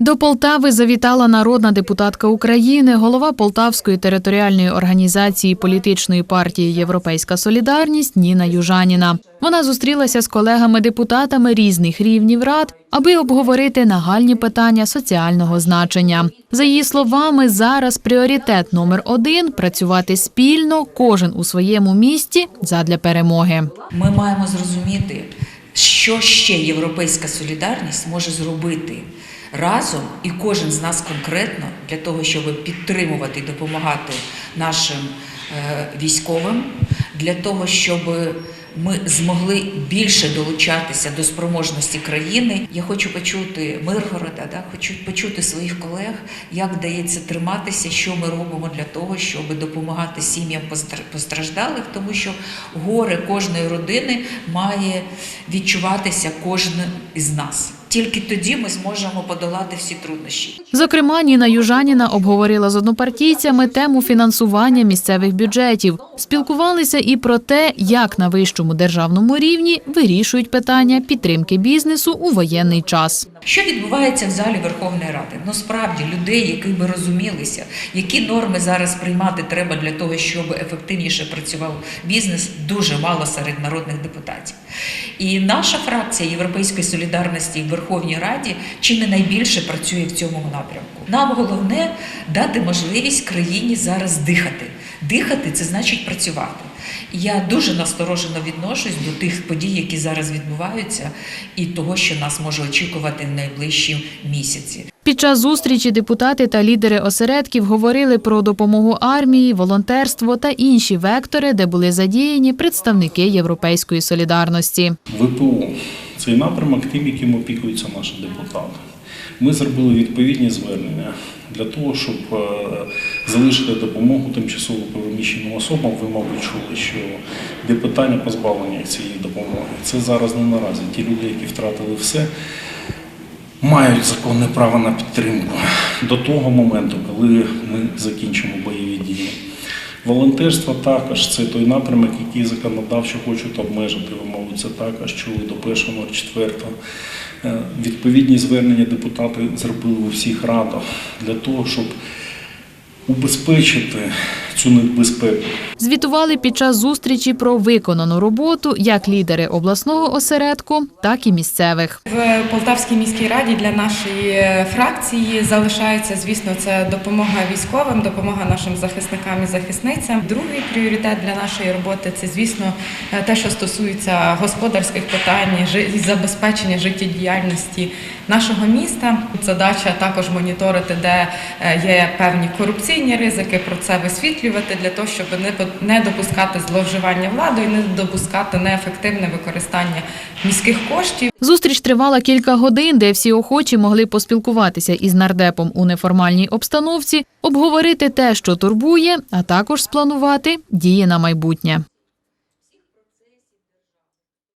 До Полтави завітала народна депутатка України, голова Полтавської територіальної організації політичної партії Європейська Солідарність Ніна Южаніна. Вона зустрілася з колегами-депутатами різних рівнів рад, аби обговорити нагальні питання соціального значення. За її словами, зараз пріоритет номер один працювати спільно, кожен у своєму місті задля перемоги. Ми маємо зрозуміти, що ще європейська солідарність може зробити разом, і кожен з нас конкретно для того, щоб підтримувати і допомагати нашим е, військовим, для того, щоб ми змогли більше долучатися до спроможності країни. Я хочу почути Миргорода, да, хочу почути своїх колег, як вдається триматися, що ми робимо для того, щоб допомагати сім'ям постр- постраждалих, тому що горе кожної родини має відчуватися кожен із нас. Тільки тоді ми зможемо подолати всі труднощі. Зокрема, Ніна Южаніна обговорила з однопартійцями тему фінансування місцевих бюджетів. Спілкувалися і про те, як на вищому державному рівні вирішують питання підтримки бізнесу у воєнний час. Що відбувається в залі Верховної Ради? Ну справді людей, які би розумілися, які норми зараз приймати треба для того, щоб ефективніше працював бізнес, дуже мало серед народних депутатів. І наша фракція Європейської солідарності в Верховній Раді чи не найбільше працює в цьому напрямку. Нам головне дати можливість країні зараз дихати. Дихати це значить працювати. Я дуже насторожено відношусь до тих подій, які зараз відбуваються, і того, що нас може очікувати в найближчі місяці. Під час зустрічі депутати та лідери осередків говорили про допомогу армії, волонтерство та інші вектори, де були задіяні представники європейської солідарності. ВПО цей напрямок тим, яким опікуються наші депутати. Ми зробили відповідні звернення для того, щоб е, залишити допомогу тимчасово переміщеним особам. Ви, мабуть, чули, що де питання позбавлення цієї допомоги. Це зараз не наразі. Ті люди, які втратили все, мають законне право на підтримку до того моменту, коли ми закінчимо бойові дії. Волонтерство також це той напрямок, який законодавчо хочуть обмежити. Ви, це також чули до 1.04. Е, Відповідні звернення депутати зробили у всіх радах для того, щоб убезпечити цю небезпеку. Звітували під час зустрічі про виконану роботу як лідери обласного осередку, так і місцевих. В Полтавській міській раді для нашої фракції залишається, звісно, це допомога військовим, допомога нашим захисникам і захисницям. Другий пріоритет для нашої роботи це, звісно, те, що стосується господарських питань, забезпечення життєдіяльності нашого міста. Задача також моніторити, де е, є певні корупційні ризики, про це висвітлювати для того, щоб не допускати зловживання владою, не допускати неефективне використання міських коштів. Зустріч тривала кілька годин, де всі охочі могли поспілкуватися із нардепом у неформальній обстановці, обговорити те, що турбує, а також спланувати дії на майбутнє.